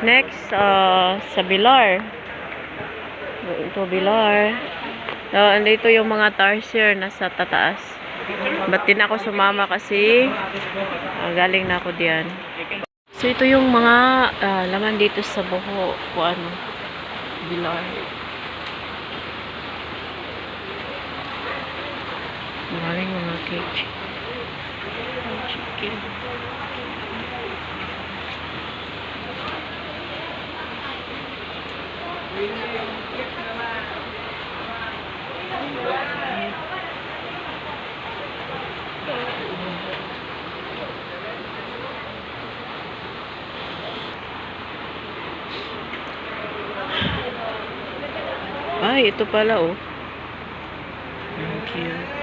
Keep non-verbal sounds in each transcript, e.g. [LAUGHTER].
Next, uh, sa Bilar. Ito, Bilar. Uh, andito yung mga tarsier nasa tataas. Ba't din ako sumama kasi uh, galing na ako diyan. So, ito yung mga ah, laman dito sa buho. O ano, Bilar. Maraming mga cage. Chicken. Ay, ito pala oh. Thank you.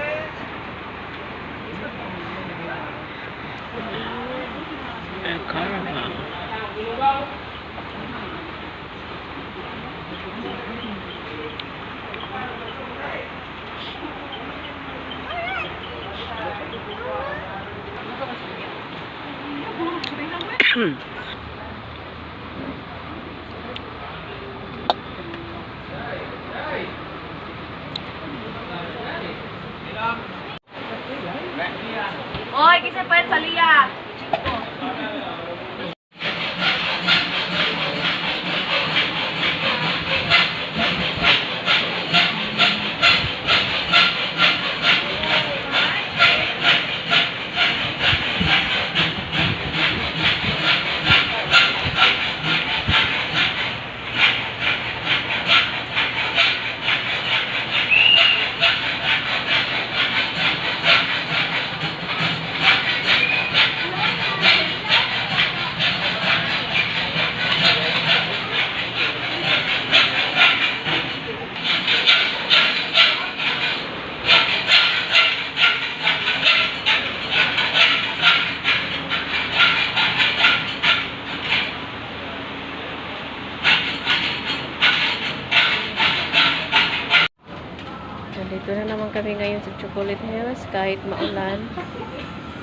Hmm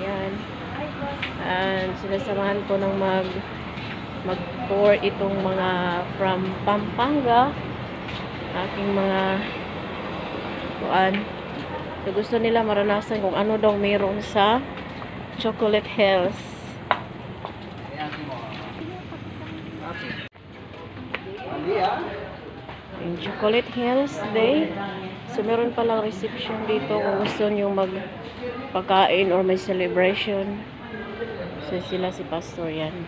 Yan. And sinasamahan ko ng mag mag-tour itong mga from Pampanga. Aking mga kuan. So gusto nila maranasan kung ano daw meron sa Chocolate Hills. In Chocolate Hills Day. So, meron palang reception dito kung gusto nyo magpakain or may celebration. So, sila si Pastor yan.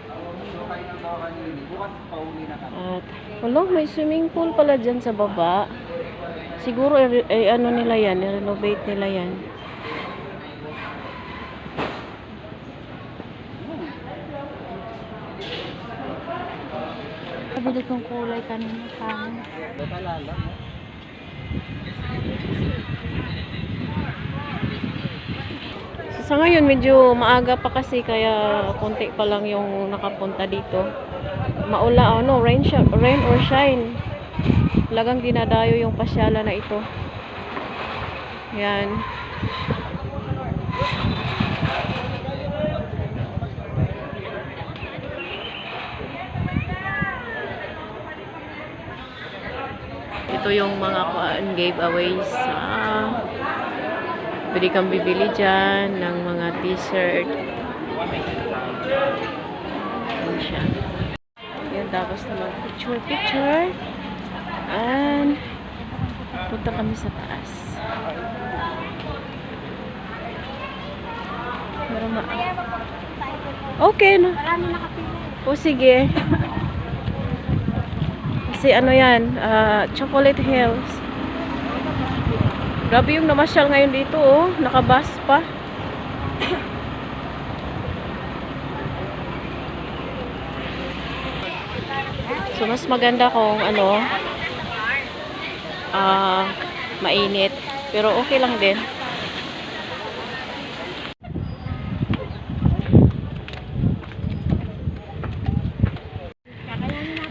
At, wala, may swimming pool pala dyan sa baba. Siguro, eh, eh, ano nila yan, renovate nila yan. Kabili kong kulay kanina pang. So, sa ngayon, medyo maaga pa kasi kaya konti pa lang yung nakapunta dito. Maula, ano, rain, rain or shine. Talagang dinadayo yung pasyala na ito. Yan. Ito yung kuan giveaways sa Pwede kang bibili dyan ng mga t-shirt. Yan siya. Yan, tapos na mag-picture, picture. And, punta kami sa taas. Pero ma... Okay na. Marami. O sige. [LAUGHS] Kasi ano yan, ah, Chocolate Hills. Grabe yung namasyal ngayon dito oh, nakabas pa. So mas maganda kung ano ah mainit, pero okay lang din.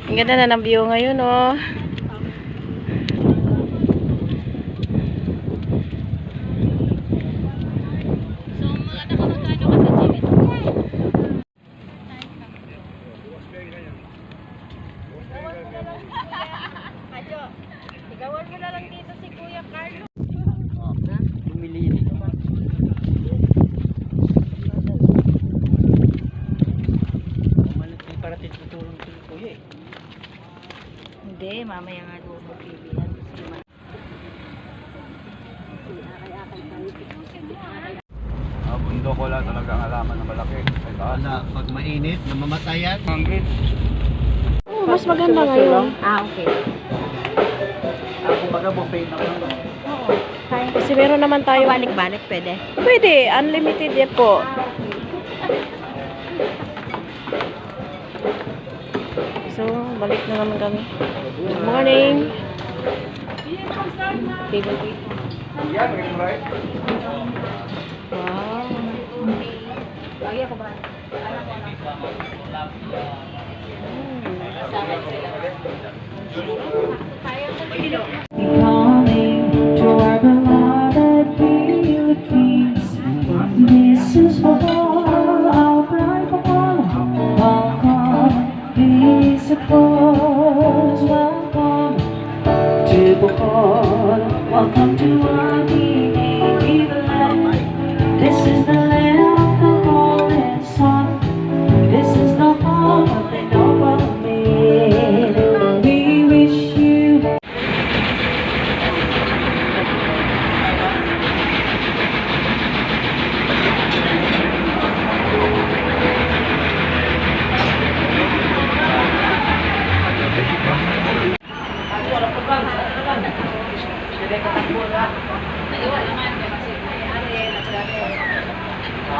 Ang ganda na ng view ngayon, oh. So, mga nakamagkano ka sa GMA? natin tutulong kay Kuya eh. Hindi, mamaya nga doon mo kaibigan. Ah, bundok wala talagang halaman na malaki. Ay, taas. Wala, pag mainit, namamatayan. Oh, mas maganda ngayon. Ah, okay. Ah, kumbaga buffet na lang. Oo. Kaya Kasi meron naman tayo. balik-balik pwede. Pwede, unlimited yan po. So, balik na naman kami. Morning. Table eight. Wow. Lagi ako ba? Coming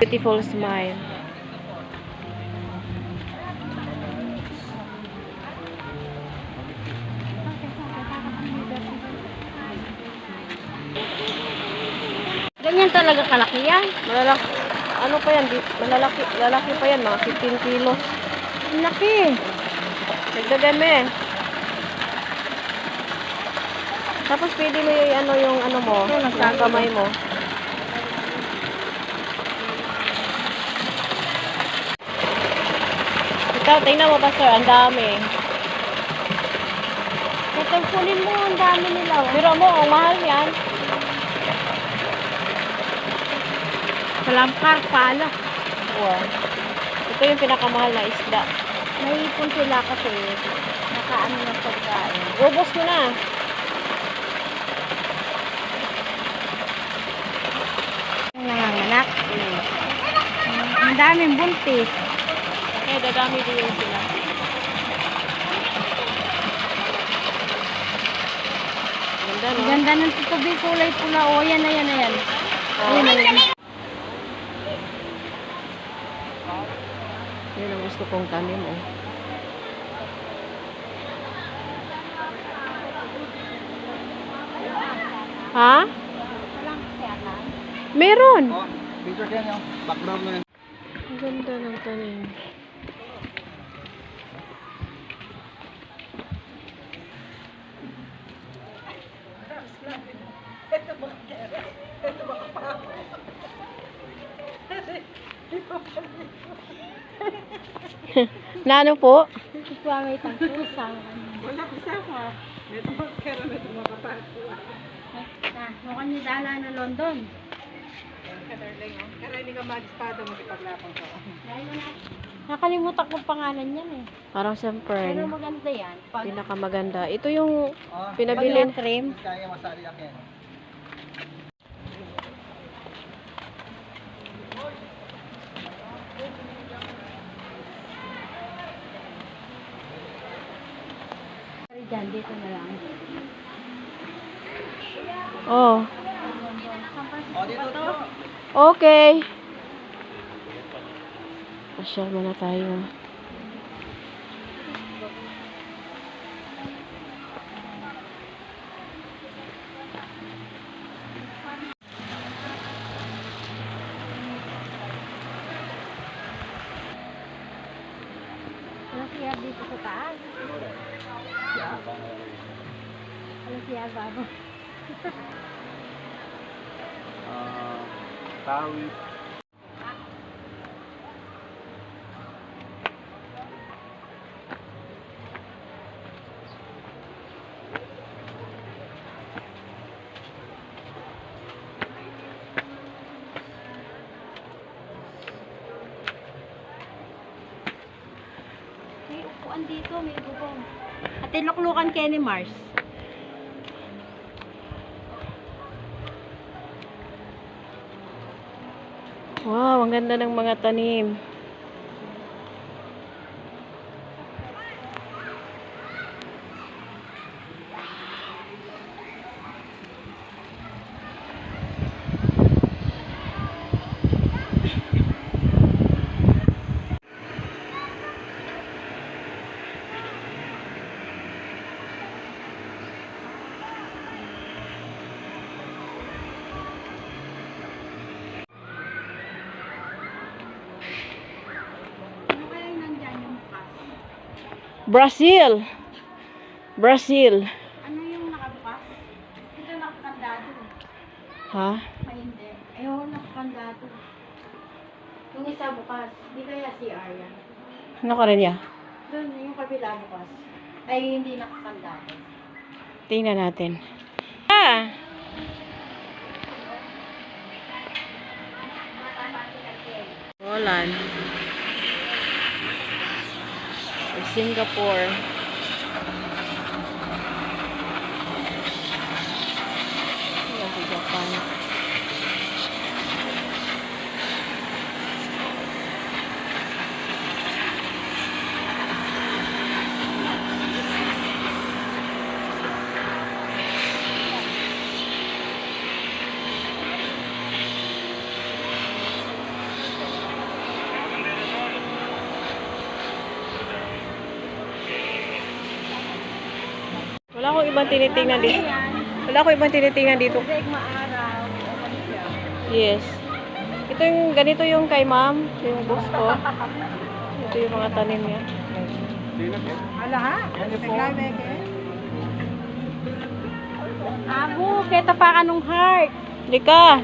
Beautiful smile. Ganyan talaga kalaki yan. Malalaki, ano pa yan, malalaki, lalaki pa yan, mga 15 kilos. Laki. Nagdagan mo eh. Tapos pwede mo yung ano yung ano mo, yung kamay mo. Ikaw, tingnan mo pastor, ang dami. Natagpunin mo, ang dami nila. oh. Pero mo, ang mahal yan. Kalampar, pala. Wow. Ito yung pinakamahal na isda. Naipon sila kasi nakaano ng pagkain. Ubos mo na. Ang nanganganak. Ang daming buntis. Eh, dadami din sila. Ganda, no? Ganda ng tutubi kulay pula. O, yan na yan na yan. Oh. Ayun na yan. Yun ang gusto kong tanim, oh. Ha? Meron! Oh, picture yan yung background na yan. Ang ganda ng tanim. Nano po? Pangit ang pusang. Wala ko sama. Medyo magkaroon na tumapapako. Na, mukhang yung dala na London. Kadarling, oh. Kaya hindi ka mag-espada magkipaglapang ko. Nakalimutan ko pangalan yan eh. Parang siyempre, Pero maganda yan. Pag pinakamaganda. Ito yung Oh, pinabili. pag trim, kaya masali ang dito na lang. Oh, okay. Pasyal muna tayo. Malaki siya dito sa taas. Ano siya babo? [LAUGHS] Ah, tawid. Upuan dito, may bubong. At tinluklukan Kenny Mars. Wow, ang ganda ng mga tanim. Brazil. Brazil. Ano yung nakabukas? Ito nakakandado. Ha? Ay, hindi. Ayun, nakakandado. Yung isa bukas. Hindi kaya si Arya. Ano ka rin niya? Doon, yung kabila bukas. Ay, hindi nakakandado. Tingnan natin. Ah! Holland. Or Singapore. Yan si Japan. Wala akong ibang tinitingnan dito. Wala akong ibang tinitingnan dito. Yes. Ito yung, ganito yung kay ma'am, yung boss ko. Ito yung mga tanim niya. Ala ha? Ka? Abo, kaya tapakan ng heart. Lika!